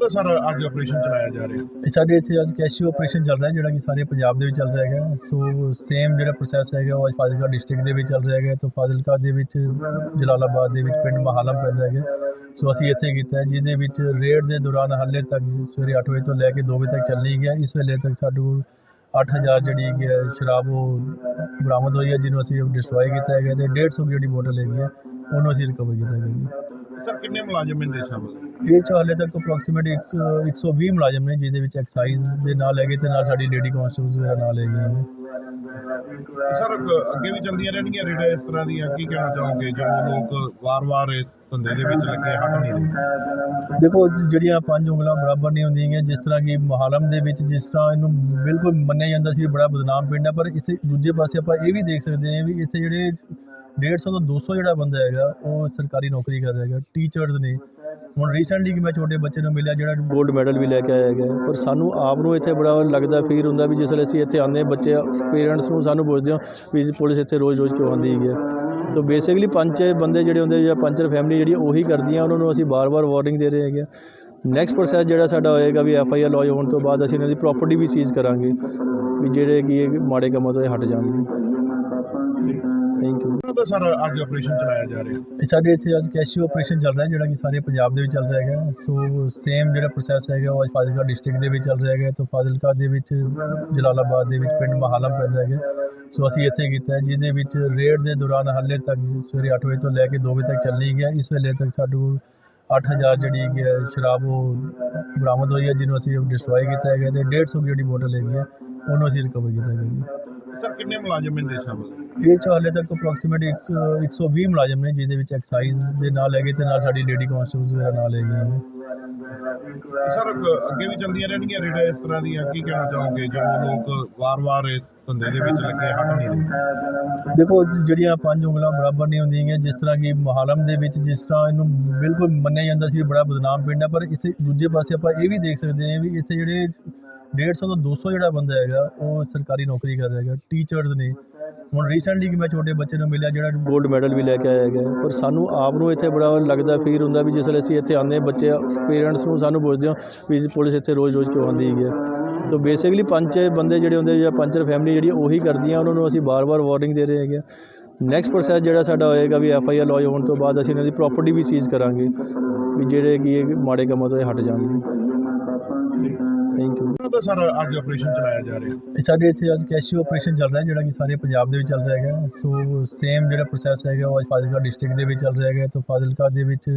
ਦਾ sir ਅੱਜ operation ਚਲਾਇਆ ਜਾ ਰਿਹਾ? ਸਾਡੇ ਇੱਥੇ ਅੱਜ ਕੈਸ਼ੀ ਆਪਰੇਸ਼ਨ ਚੱਲ ਰਿਹਾ ਜਿਹੜਾ ਕਿ ਸਾਰੇ ਪੰਜਾਬ ਦੇ ਵਿੱਚ ਚੱਲ ਰਿਹਾ ਹੈਗਾ। ਸੋ ਸੇਮ ਜਿਹੜਾ ਪ੍ਰੋਸੈਸ ਹੈਗਾ ਉਹ ਅੱਜ ਫਾਜ਼ਿਲਕਾ ਡਿਸਟ੍ਰਿਕਟ ਦੇ ਵਿੱਚ ਚੱਲ ਰਿਹਾ ਹੈਗਾ। ਤੇ ਫਾਜ਼ਿਲਕਾ ਦੇ ਵਿੱਚ ਜਲਾਲਾਬਾਦ ਦੇ ਵਿੱਚ ਪਿੰਡ ਮਹਾਲਮ ਪੈਂਦਾ ਹੈਗਾ। ਸੋ ਅਸੀਂ ਇੱਥੇ ਕੀਤਾ ਹੈ ਜਿਹਦੇ ਵਿੱਚ ਰੇਡ ਦੇ ਦੌਰਾਨ ਹਾਲੇ ਤੱਕ ਸਵੇਰੇ 8 ਵਜੇ ਤੋਂ ਲੈ ਕੇ 2 ਵਜੇ ਤੱਕ ਚੱਲਣੀ ਗਿਆ। ਇਸ ਵੇਲੇ ਤੱਕ ਸਾਡੇ ਕੋਲ 8000 ਜਿਹੜੀ ਕਿ ਹੈ ਸ਼ਰਾਬ ਉਹ ਬਰਾਮਦ ਹੋਈ ਹੈ ਜਿਹਨੂੰ ਅਸੀਂ ਡਿਸਟਰੋਏ ਕੀਤਾ ਹੈਗਾ ਤੇ 150 ਜਿਹੜੀ ਬੋਤਲ ਹੈਗੀ ਹੈ ਉਹਨੂੰ ਅਸੀਂ ਰਿਕਵਰ ਕੀਤਾ ਹੈਗਾ ਸਰ ਕਿੰਨੇ ਮੁਲਾਜ਼ਮ ਇਹਦੇ ਸ਼ਾਮਲ ਇਹ 'ਚ ਹਾਲੇ ਤੱਕ ਅਪਰੋਕਸੀਮੇਟ 120 ਮੁਲਾਜ਼ਮ ਨੇ ਜਿਹਦੇ ਵਿੱਚ ਐਕਸਾਈਜ਼ ਦੇ ਨਾਲ ਹੈਗੇ ਤੇ ਨਾਲ ਸਾਡੀ ਲੇਡੀ ਕਾਂਸਟੇਬਲਸ ਵਗੈਰਾ ਨਾਲ ਹੈਗੀਆਂ ਨੇ। ਸਰ ਅੱਗੇ ਵੀ ਚੱਲਦੀਆਂ ਰਹਿਣਗੀਆਂ ਰੇਡਾਂ ਇਸ ਤਰ੍ਹਾਂ ਦੀਆਂ? ਕੀ ਕਹਿਣਾ ਚਾਹੋਗੇ? ਜੋ ਲੋਕ ਵਾਰ-ਵਾਰ ਇਸ ਧੰਦੇ ਦੇ ਵਿੱਚ ਲੱਗੇ ਹਟ ਨਹੀਂ ਰਹੇ ਦੇਖੋ ਜਿਹੜੀਆਂ ਪੰਜ ਉਂਗਲਾਂ ਬਰਾਬਰ ਨਹੀਂ ਹੁੰਦੀਆਂ ਜਿਸ ਤਰ੍ਹਾਂ ਕਿ ਮਹਾਲਮ ਦੇ ਵਿੱਚ ਜਿਸ ਤਰ੍ਹਾਂ ਇਹਨੂੰ ਬਿਲਕੁਲ ਮੰਨਿਆ ਜਾਂਦਾ ਸੀ ਬੜਾ ਬਦਨਾਮ ਪਿੰਡ ਹੈ ਪਰ ਇਸੇ ਦੂਜੇ ਪਾਸੇ ਆਪਾਂ ਇਹ ਵੀ ਦੇਖ ਸਕਦੇ ਹਾਂ ਵੀ ਇੱਥੇ ਜਿਹੜੇ 150 ਤੋਂ 200 ਜਿਹੜਾ ਬੰਦਾ ਹੈਗਾ ਉਹ ਸਰਕਾਰੀ ਨੌਕਰੀ ਕਰ ਰਿਹਾ ਹੈਗਾ ਟੀਚਰਸ ਨੇ। ਹੁਣ ਰੀਸੈਂਟਲੀ ਕਿ ਮੈਂ ਛੋਟੇ ਬੱਚੇ ਨੂੰ ਮਿਲਿਆ ਜਿਹੜਾ 골ਡ ਮੈਡਲ ਵੀ ਲੈ ਕੇ ਆਇਆ ਹੈਗਾ ਪਰ ਸਾਨੂੰ ਆਪ ਨੂੰ ਇੱਥੇ ਬੜਾ ਲੱਗਦਾ ਫੀਲ ਹੁੰਦਾ ਵੀ ਜਿਸ ਵੇਲੇ ਅਸੀਂ ਇੱਥੇ ਆਉਂਦੇ ਬੱਚੇ ਪੇਰੈਂਟਸ ਨੂੰ ਸਾਨੂੰ ਪੁੱਛਦੇ ਹੋ ਵੀ ਪੁਲਿਸ ਇੱਥੇ ਰੋਜ਼-ਰੋਜ਼ ਕਿਉਂ ਆਉਂਦੀ ਹੈਗੀ ਹੈ। ਤੋ ਬੇਸਿਕਲੀ ਪੰਜ ਬੰਦੇ ਜਿਹੜੇ ਹੁੰਦੇ ਜਾਂ ਪੰਚਰ ਫੈਮਿਲੀ ਜਿਹੜੀ ਉਹੀ ਕਰਦੀਆਂ, ਉਹਨਾਂ ਨੂੰ ਅਸੀਂ ਬਾਰ-ਬਾਰ ਵਾਰਨਿੰਗ ਦੇ ਰਹੇ ਹੈਗੇ ਹਾਂ। ਨੈਕਸਟ ਪ੍ਰੋਸੈਸ ਜਿਹੜਾ ਸਾਡਾ ਹੋਏਗਾ ਵੀ ਐਫ ਆਈ ਆਰ ਲੌਜ ਹੋਣ ਤੋਂ ਬਾਅਦ ਅਸੀਂ ਇਹਨਾਂ ਦੀ ਪ੍ਰਾਪਰਟੀ ਵੀ ਸੀਜ਼ ਕਰਾਂਗੇ, ਵੀ ਜਿਹੜੇ ਕਿ ਇਹ ਮਾੜੇ ਕੰਮਾਂ ਤੋਂ ਇਹ ਹਟ ਜਾਣਗੇ। ਥੈਂਕ ਯੂ ਦਾ ਸਰ ਅੱਜ ਆਪਰੇਸ਼ਨ ਚਲਾਇਆ ਜਾ ਰਿਹਾ? ਇਹ ਸਾਡੇ ਇੱਥੇ ਅੱਜ ਕੈਸ਼ੀ ਆਪਰੇਸ਼ਨ ਚੱਲ ਰਿਹਾ ਜਿਹੜਾ ਕਿ ਸਾਰੇ ਪੰਜਾਬ ਦੇ ਵਿੱਚ ਚੱਲ ਰਿਹਾ ਹੈਗਾ। ਸੋ ਸੇਮ ਜਿਹੜਾ ਪ੍ਰੋਸੈਸ ਹੈਗਾ ਉਹ ਅੱਜ ਫਾਜ਼ਿਲਕਾ ਡਿਸਟ੍ਰਿਕਟ ਦੇ ਵਿੱਚ ਚੱਲ ਰਿਹਾ ਹੈਗਾ। ਤੇ ਫਾਜ਼ਿਲਕਾ ਦੇ ਵਿੱਚ ਜਲਾਲਾਬਾਦ ਦੇ ਵਿੱਚ ਪਿੰਡ ਮਹਾਲਮ ਪੈਂਦਾ ਹੈਗਾ। ਸੋ ਅਸੀਂ ਇੱਥੇ ਕੀਤਾ ਹੈ ਜਿਹਦੇ ਵਿੱਚ ਰੇਡ ਦੇ ਦੌਰਾਨ ਹਾਲੇ ਤੱਕ ਸਵੇਰੇ 8 ਵਜੇ ਤੋਂ ਲੈ ਕੇ 2 ਵਜੇ ਤੱਕ ਚੱਲਣੀ ਗਿਆ। ਇਸ ਵੇਲੇ ਤੱਕ ਸਾਡੇ ਕੋਲ 8000 ਜਿਹੜੀ ਕਿ ਹੈ ਸ਼ਰਾਬ ਉਹ ਬਰਾਮਦ ਹੋਈ ਹੈ ਜਿਹਨੂੰ ਅਸੀਂ ਡਿਸਟਰੋਏ ਕੀਤਾ ਹੈਗਾ। ਤੇ 150 ਜਿਹੜੀ ਬੋਤਲ ਹੈਗੀ ਹੈ ਉਹਨੂੰ ਅਸੀਂ ਰਿਕਵਰ ਕੀਤਾ ਹੈਗਾ ਜੀ। ਸਰ ਕਿੰਨੇ ਮੁਲਾਜ਼ਮ ਇਹਦੇ ਸ਼ਾਮਲ ਇਹ 'ਚ ਹਾਲੇ ਤੱਕ ਅਪਰੋਕਸੀਮੇਟ 120 ਮੁਲਾਜ਼ਮ ਨੇ ਜਿਹਦੇ ਵਿੱਚ ਐਕਸਾਈਜ਼ ਦੇ ਨਾਲ ਹੈਗੇ ਤੇ ਨਾਲ ਸਾਡੀ ਲੇਡੀ ਕਾਂਸਟੇਬਲਸ ਵਗੈਰਾ ਨਾਲ ਹੈਗੀਆਂ ਨੇ। ਸਰ ਅੱਗੇ ਵੀ ਚੱਲਦੀਆਂ ਰਹਿਣਗੀਆਂ ਰੇਡਾਂ ਇਸ ਤਰ੍ਹਾਂ ਦੀਆਂ? ਕੀ ਕਹਿਣਾ ਚਾਹੋਗੇ? ਜੋ ਲੋਕ ਵਾਰ-ਵਾਰ ਇਸ ਧੰਦੇ ਦੇ ਵਿੱਚ ਲੱਗੇ ਹਟ ਨਹੀਂ ਰਹੇ। ਦੇਖੋ ਜਿਹੜੀਆਂ ਪੰਜ ਉਂਗਲਾਂ ਬਰਾਬਰ ਨਹੀਂ ਹੁੰਦੀਆਂ ਜਿਸ ਤਰ੍ਹਾਂ ਕਿ ਮਹਾਲਮ ਦੇ ਵਿੱਚ ਜਿਸ ਤਰ੍ਹਾਂ ਇਹਨੂੰ ਬਿਲਕੁਲ ਮੰਨਿਆ ਜਾਂਦਾ ਸੀ ਬੜਾ ਬਦਨਾਮ ਪਿੰਡ ਹੈ ਪਰ ਇਸੇ ਦੂਜੇ ਪਾਸੇ ਆਪਾਂ ਇਹ ਵੀ ਦੇਖ ਸਕਦੇ ਹਾਂ ਵੀ ਇੱਥੇ ਜਿਹੜੇ 150 ਤੋਂ 200 ਜਿਹੜਾ ਬੰਦਾ ਹੈਗਾ, ਉਹ ਸਰਕਾਰੀ ਨੌਕਰੀ ਕਰ ਰਿਹਾ ਹੈਗਾ ਟੀਚਰਸ ਨੇ। ਹੁਣ ਰੀਸੈਂਟਲੀ ਕਿ ਮੈਂ ਛੋਟੇ ਬੱਚੇ ਨੂੰ ਮਿਲਿਆ ਜਿਹੜਾ 골ਡ ਮੈਡਲ ਵੀ ਲੈ ਕੇ ਆਇਆ ਹੈਗਾ। ਪਰ ਸਾਨੂੰ ਆਪ ਨੂੰ ਇੱਥੇ ਬੜਾ ਲੱਗਦਾ ਫੀਲ ਹੁੰਦਾ ਵੀ ਜਿਸ ਵੇਲੇ ਅਸੀਂ ਇੱਥੇ ਆਉਂਦੇ ਹਾਂ, ਬੱਚੇ ਪੇਰੈਂਟਸ ਨੂੰ ਸਾਨੂੰ ਪੁੱਛਦੇ ਹੋ ਵੀ ਪੁਲਿਸ ਇੱਥੇ ਰੋਜ਼-ਰੋਜ਼ ਕਿਉਂ ਆਉਂਦੀ ਹੈਗੀ ਹੈ। ਤੋ ਬੇਸਿਕਲੀ ਪੰਜ ਬੰਦੇ ਜਿਹੜੇ ਹੁੰਦੇ ਜਾਂ ਪੰਚਰ ਫੈਮਿਲੀ ਜਿਹੜੀ ਉਹੀ ਕਰਦੀਆਂ, ਉਹਨਾਂ ਨੂੰ ਅਸੀਂ ਬਾਰ-ਬਾਰ ਵਾਰਨਿੰਗ ਦੇ ਰਹੇ ਹੈਗੇ ਹਾਂ। ਨੈਕਸਟ ਪ੍ਰੋਸੈਸ ਜਿਹੜਾ ਸਾਡਾ ਹੋਏਗਾ ਵੀ ਐਫ ਆਈ ਆਰ ਲੌਜ ਹੋਣ ਤੋਂ ਬਾਅਦ ਅਸੀਂ ਇਹਨਾਂ ਦੀ ਪ੍ਰਾਪਰਟੀ ਵੀ ਸੀਜ਼ ਕਰਾਂਗੇ, ਵੀ ਜਿਹੜੇ ਕਿ ਮਾੜੇ ਕੰਮਾਂ ਤੋਂ ਇਹ ਹਟ ਜਾਣਗੇ। ਥੈਂਕ ਯੂ ਦਾ ਸਰ ਅੱਜ ਆਪਰੇਸ਼ਨ ਚਲਾਇਆ ਜਾ ਰਿਹਾ? ਸਾਡੇ ਇੱਥੇ ਅੱਜ ਕੈਸ਼ੀ ਆਪਰੇਸ਼ਨ ਚੱਲ ਰਿਹਾ ਜਿਹੜਾ ਕਿ ਸਾਰੇ ਪੰਜਾਬ ਦੇ ਵਿੱਚ ਚੱਲ ਰਿਹਾ ਹੈਗਾ। ਸੋ ਸੇਮ ਜਿਹੜਾ ਪ੍ਰੋਸੈਸ ਹੈਗਾ ਉਹ ਅੱਜ ਫਾਜ਼ਿਲਕਾ ਡਿਸਟ੍ਰਿਕਟ ਦੇ ਵਿੱਚ ਚੱਲ ਰਿਹਾ ਹੈਗਾ। ਤੇ ਫਾਜ਼ਿਲਕਾ ਦੇ ਵਿੱਚ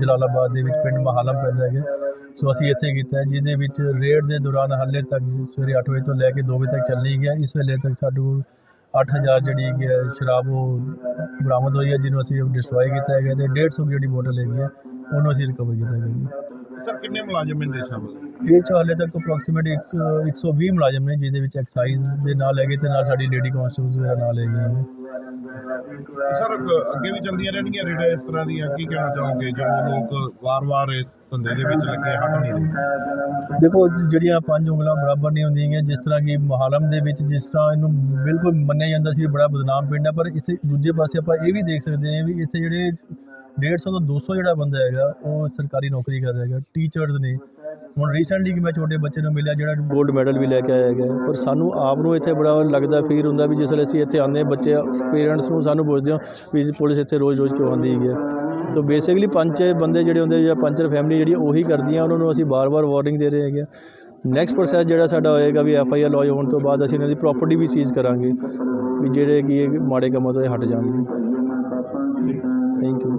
ਜਲਾਲਾਬਾਦ ਦੇ ਵਿੱਚ ਪਿੰਡ ਮਹਾਲਮ ਪੈਂਦਾ ਹੈਗਾ। ਸੋ ਅਸੀਂ ਇੱਥੇ ਕੀਤਾ ਹੈ ਜਿਹਦੇ ਵਿੱਚ ਰੇਡ ਦੇ ਦੌਰਾਨ ਹਾਲੇ ਤੱਕ ਸਵੇਰੇ 8 ਵਜੇ ਤੋਂ ਲੈ ਕੇ 2 ਵਜੇ ਤੱਕ ਚੱਲਣੀ ਗਿਆ। ਇਸ ਵੇਲੇ ਤੱਕ ਸਾਡੇ ਕੋਲ 8000 ਜਿਹੜੀ ਕਿ ਹੈ ਸ਼ਰਾਬ ਉਹ ਬਰਾਮਦ ਹੋਈ ਹੈ ਜਿਹਨੂੰ ਅਸੀਂ ਡਿਸਟਰੋਏ ਕੀਤਾ ਹੈਗਾ। ਤੇ 150 ਜਿਹੜੀ ਬੋਤਲ ਹੈਗੀ ਹੈ ਉਹਨੂੰ ਅਸੀਂ ਰਿਕਵਰ ਕੀਤਾ ਹੈਗਾ ਸਰ ਕਿੰਨੇ ਮੁਲਾਜ਼ਮ ਇਹਦੇ ਸ਼ਾਮਲ? ਇਹ 'ਚ ਹਾਲੇ ਤੱਕ ਅਪਰੋਕਸੀਮੇਟ 120 ਮੁਲਾਜ਼ਮ ਨੇ ਜਿਹਦੇ ਵਿੱਚ ਐਕਸਾਈਜ਼ ਦੇ ਨਾਲ ਹੈਗੇ ਤੇ ਨਾਲ ਸਾਡੀ ਲੇਡੀ ਕਾਂਸਟੇਬਲਸ ਵਗੈਰਾ ਨਾਲ ਹੈਗੀਆਂ ਨੇ। ਸਰ ਅੱਗੇ ਵੀ ਚੱਲਦੀਆਂ ਰਹਿਣਗੀਆਂ ਰੇਡਾਂ ਇਸ ਤਰ੍ਹਾਂ ਦੀਆਂ? ਕੀ ਕਹਿਣਾ ਚਾਹੋਗੇ? ਜੋ ਲੋਕ ਵਾਰ-ਵਾਰ ਇਸ ਧੰਦੇ ਦੇ ਵਿੱਚ ਲੱਗੇ ਹਟ ਨਹੀਂ ਰਹੇ ਦੇਖੋ ਜਿਹੜੀਆਂ ਪੰਜ ਉਂਗਲਾਂ ਬਰਾਬਰ ਨਹੀਂ ਹੁੰਦੀਆਂ ਜਿਸ ਤਰ੍ਹਾਂ ਕਿ ਮਹਾਲਮ ਦੇ ਵਿੱਚ ਜਿਸ ਤਰ੍ਹਾਂ ਇਹਨੂੰ ਬਿਲਕੁਲ ਮੰਨਿਆ ਜਾਂਦਾ ਸੀ ਬੜਾ ਬਦਨਾਮ ਪਿੰਡ ਹੈ ਪਰ ਇਸੇ ਦੂਜੇ ਪਾਸੇ ਆਪਾਂ ਇਹ ਵੀ ਦੇਖ ਸਕਦੇ ਹਾਂ ਵੀ ਇੱਥੇ ਜਿਹੜੇ 150 ਤੋਂ 200 ਜਿਹੜਾ ਬੰਦਾ ਹੈਗਾ ਉਹ ਸਰਕਾਰੀ ਨੌਕਰੀ ਕਰ ਰਿਹਾ ਹੈਗਾ ਟੀਚਰਸ ਨੇ। ਹੁਣ ਰੀਸੈਂਟਲੀ ਕਿ ਮੈਂ ਛੋਟੇ ਬੱਚੇ ਨੂੰ ਮਿਲਿਆ ਜਿਹੜਾ 골ਡ ਮੈਡਲ ਵੀ ਲੈ ਕੇ ਆਇਆ ਹੈਗਾ ਪਰ ਸਾਨੂੰ ਆਪ ਨੂੰ ਇੱਥੇ ਬੜਾ ਲੱਗਦਾ ਫੀਲ ਹੁੰਦਾ ਵੀ ਜਿਸ ਵੇਲੇ ਅਸੀਂ ਇੱਥੇ ਆਉਂਦੇ ਹਾਂ, ਬੱਚੇ ਪੇਰੈਂਟਸ ਨੂੰ ਸਾਨੂੰ ਪੁੱਛਦੇ ਹੋ ਵੀ ਪੁਲਿਸ ਇੱਥੇ ਰੋਜ਼-ਰੋਜ਼ ਕਿਉਂ ਆਉਂਦੀ ਹੈਗੀ ਹੈ। ਤਾਂ ਬੇਸਿਕਲੀ ਪੰਜ ਬੰਦੇ ਜਿਹੜੇ ਹੁੰਦੇ ਜਾਂ ਪੰਚਰ ਫੈਮਿਲੀ ਜਿਹੜੀ ਉਹੀ ਕਰਦੀਆਂ, ਉਹਨਾਂ ਨੂੰ ਅਸੀਂ ਬਾਰ-ਬਾਰ ਵਾਰਨਿੰਗ ਦੇ ਰਹੇ ਹੈਗੇ ਹਾਂ। ਨੈਕਸਟ ਪ੍ਰੋਸੈਸ ਜਿਹੜਾ ਸਾਡਾ ਹੋਏਗਾ ਵੀ ਐਫ ਆਈ ਆਰ ਲੌਜ ਹੋਣ ਤੋਂ ਬਾਅਦ ਅਸੀਂ ਇਹਨਾਂ ਦੀ ਪ੍ਰਾਪਰਟੀ ਵੀ ਸੀਜ਼ ਕਰਾਂਗੇ, ਵੀ ਜਿਹੜੇ ਕਿ ਮਾੜੇ ਕੰਮਾਂ ਤੋਂ ਇਹ ਹਟ ਜਾਣਗੇ। Thank you